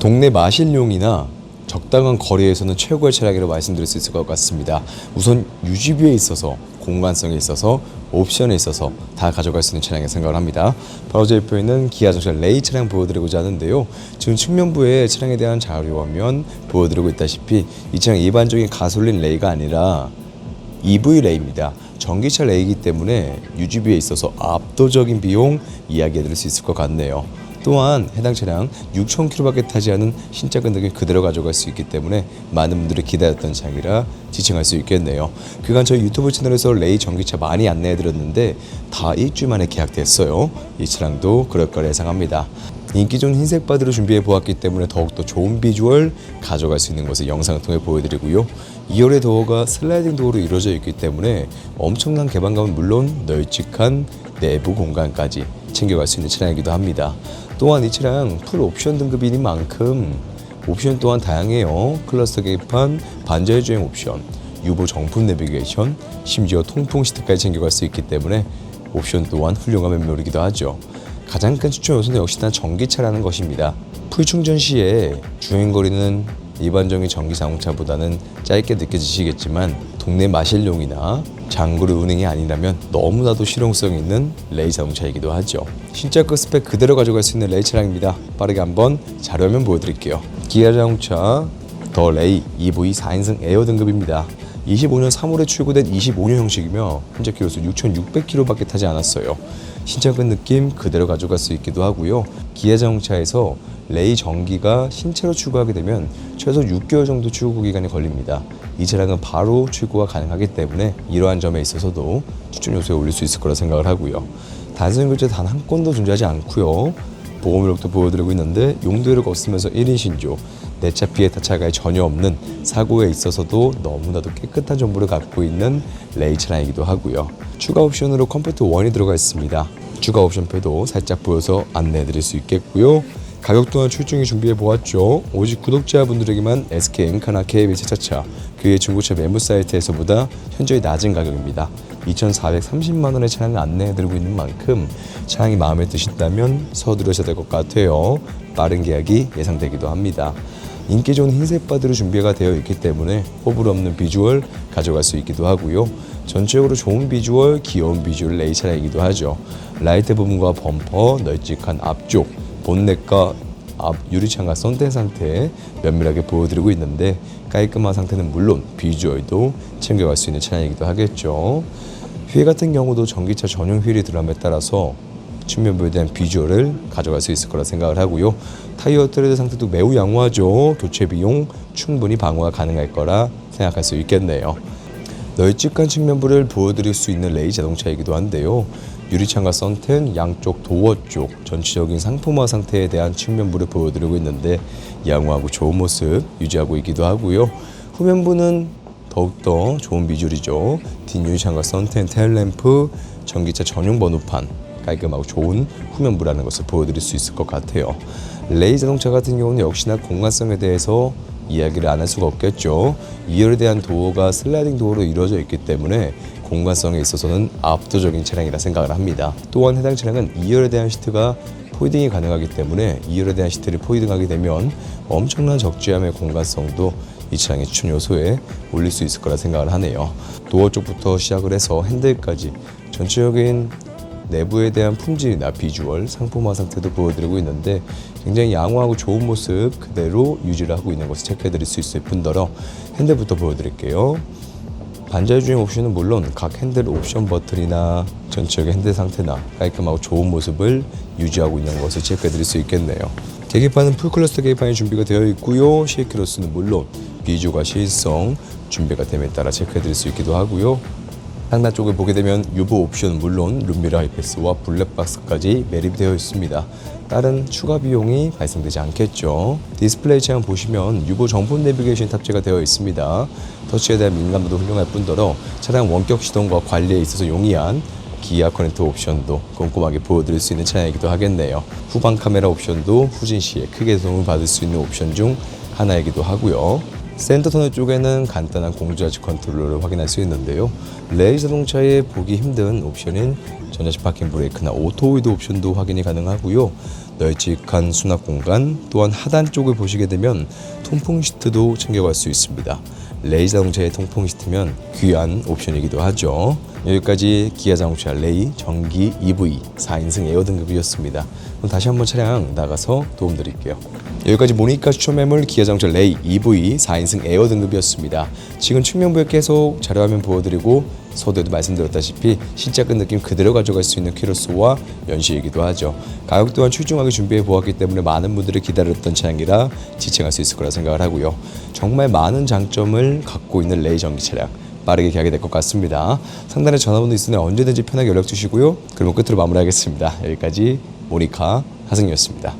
동네 마실용이나 적당한 거리에서는 최고의 차량이라고 말씀드릴 수 있을 것 같습니다. 우선 유지비에 있어서 공간성에 있어서 옵션에 있어서 다 가져갈 수 있는 차량을 생각을 합니다. 바로 제 옆에 있는 기아 정차 레이 차량 보여드리고자 하는데요. 지금 측면부에 차량에 대한 자료화면 보여드리고 있다시피 이 차량 일반적인 가솔린 레이가 아니라 EV 레이입니다. 전기차 레이기 때문에 유지비에 있어서 압도적인 비용 이야기해 드릴 수 있을 것 같네요. 또한 해당 차량 6,000km밖에 타지 않은 신차 금액을 그대로 가져갈 수 있기 때문에 많은 분들이 기다렸던 차량이라 지칭할 수 있겠네요. 그간 저희 유튜브 채널에서 레이 전기차 많이 안내해 드렸는데 다 일주일 만에 계약됐어요. 이 차량도 그럴 거라 예상합니다. 인기 좋은 흰색 바디로 준비해 보았기 때문에 더욱더 좋은 비주얼 가져갈 수 있는 것을 영상을 통해 보여드리고요. 2열의 도어가 슬라이딩 도어로 이루어져 있기 때문에 엄청난 개방감은 물론 널찍한 내부 공간까지 챙겨갈 수 있는 차량이기도 합니다. 또한 이 차량 풀 옵션 등급인 만큼 옵션 또한 다양해요. 클러스터 계기판, 반자율 주행 옵션, 유보 정품 내비게이션, 심지어 통풍 시트까지 챙겨갈 수 있기 때문에 옵션 또한 훌륭한 면모이기도 하죠. 가장 큰 추천 요소는 역시 나 전기차라는 것입니다. 풀 충전 시에 주행거리는 일반적인 전기 자동차보다는 짧게 느껴지시겠지만 동네 마실용이나 장거리 운행이 아니라면 너무나도 실용성 있는 레이 자동차이기도 하죠. 신차급 스펙 그대로 가져갈 수 있는 레이 차량입니다. 빠르게 한번 자료화면 보여드릴게요. 기아 자동차 더 레이 EV 4인승 에어 등급입니다. 25년 3월에 출고된 25년 형식이며 현재 키로수 6,600km밖에 타지 않았어요. 신차급 느낌 그대로 가져갈 수 있기도 하고요. 기아 자동차에서 레이 전기가 신차로 출고하게 되면 최소 6개월 정도 출고 기간이 걸립니다. 이 차량은 바로 출고가 가능하기 때문에 이러한 점에 있어서도 추천 요소에 올릴 수 있을 거라 생각을 하고요. 단순 결제 단한 건도 존재하지 않고요. 보험 이력도 보여드리고 있는데 용도를 없으면서 1인 신조 내차 피해 타차가 전혀 없는 사고에 있어서도 너무나도 깨끗한 정보를 갖고 있는 레이 차량이기도 하고요. 추가 옵션으로 컴포트 1이 들어가 있습니다. 추가 옵션표도 살짝 보여서 안내해 드릴 수 있겠고요. 가격 또한 출중히 준비해 보았죠. 오직 구독자분들에게만 SK 엔카나 KBS 차차 그의 중고차 매물 사이트에서보다 현저히 낮은 가격입니다. 2,430만 원의 차량을 안내해 드리고 있는 만큼 차량이 마음에 드신다면 서두르셔야 될 것 같아요. 빠른 계약이 예상되기도 합니다. 인기 좋은 흰색 바디로 준비가 되어 있기 때문에 호불 없는 비주얼 가져갈 수 있기도 하고요. 전체적으로 좋은 비주얼, 귀여운 비주얼 레이 차량이기도 하죠. 라이트 부분과 범퍼, 널찍한 앞쪽, 본넷과 앞 유리창과 썬텐 상태에 면밀하게 보여드리고 있는데 깔끔한 상태는 물론 비주얼도 챙겨갈 수 있는 차량이기도 하겠죠. 휠 같은 경우도 전기차 전용 휠이 들어감에 따라서 측면부에 대한 비주얼을 가져갈 수 있을 거라 생각을 하고요. 타이어 트레드 상태도 매우 양호하죠. 교체 비용 충분히 방어가 가능할 거라 생각할 수 있겠네요. 널찍한 측면부를 보여드릴 수 있는 레이 자동차이기도 한데요. 유리창과 썬텐, 양쪽 도어 쪽 전체적인 상품화 상태에 대한 측면부를 보여드리고 있는데 양호하고 좋은 모습 유지하고 있기도 하고요. 후면부는 더욱더 좋은 비주얼이죠. 뒷 유리창과 썬텐, 테일램프, 전기차 전용 번호판 깔끔하고 좋은 후면부라는 것을 보여드릴 수 있을 것 같아요. 레이 자동차 같은 경우는 역시나 공간성에 대해서 이야기를 안 할 수가 없겠죠. 2열에 대한 도어가 슬라이딩 도어로 이루어져 있기 때문에 공간성에 있어서는 압도적인 차량이라 생각을 합니다. 또한 해당 차량은 2열에 대한 시트가 포이딩이 가능하기 때문에 2열에 대한 시트를 포이딩하게 되면 엄청난 적재함의 공간성도 이 차량의 추천 요소에 올릴 수 있을 거라 생각을 하네요. 도어 쪽부터 시작을 해서 핸들까지 전체적인 내부에 대한 품질이나 비주얼, 상품화 상태도 보여드리고 있는데 굉장히 양호하고 좋은 모습 그대로 유지를 하고 있는 것을 체크해드릴 수 있을 뿐더러 핸들부터 보여드릴게요. 반자율 주행 옵션은 물론 각 핸들 옵션 버튼이나 전체적인 핸들 상태나 깔끔하고 좋은 모습을 유지하고 있는 것을 체크해 드릴 수 있겠네요. 계기판은 풀클러스터 계기판이 준비가 되어 있고요. 실키로스는 물론 비주가 실성 준비가 됨에 따라 체크해 드릴 수 있기도 하고요. 상단 쪽을 보게 되면 유보 옵션 물론 룸미러 하이패스와 블랙박스까지 매립되어 있습니다. 다른 추가 비용이 발생되지 않겠죠. 디스플레이 창 보시면 유보 정품 내비게이션 탑재가 되어 있습니다. 터치에 대한 민감도도 훌륭할 뿐더러 차량 원격 시동과 관리에 있어서 용이한 기아 커넥터 옵션도 꼼꼼하게 보여드릴 수 있는 차량이기도 하겠네요. 후방 카메라 옵션도 후진 시에 크게 도움을 받을 수 있는 옵션 중 하나이기도 하고요. 센터 터널 쪽에는 간단한 공조자식 컨트롤러를 확인할 수 있는데요. 레이 자동차의 보기 힘든 옵션인 전자식 파킹 브레이크나 오토 홀드 옵션도 확인이 가능하고요. 널찍한 수납 공간 또한 하단 쪽을 보시게 되면 통풍 시트도 챙겨갈 수 있습니다. 레이 자동차의 통풍 시트면 귀한 옵션이기도 하죠. 여기까지 기아 자동차 레이 전기 EV 4인승 에어 등급이었습니다. 그럼 다시 한번 차량 나가서 도움드릴게요. 여기까지 모니카 추천 매물 기아 자동차 레이 EV 4인승 에어 등급이었습니다. 지금 측면부에 계속 자료화면 보여드리고 서두에도 말씀드렸다시피 실제급 느낌 그대로 가져갈 수 있는 키로수와 연식이기도 하죠. 가격 또한 출중하게 준비해 보았기 때문에 많은 분들이 기다렸던 차량이라 지칭할 수 있을 거라 생각을 하고요. 정말 많은 장점을 갖고 있는 레이 전기 차량. 빠르게 계약이 될 것 같습니다. 상단에 전화번호 있으니 언제든지 편하게 연락 주시고요. 그럼 끝으로 마무리하겠습니다. 여기까지 모니카 하승이었습니다.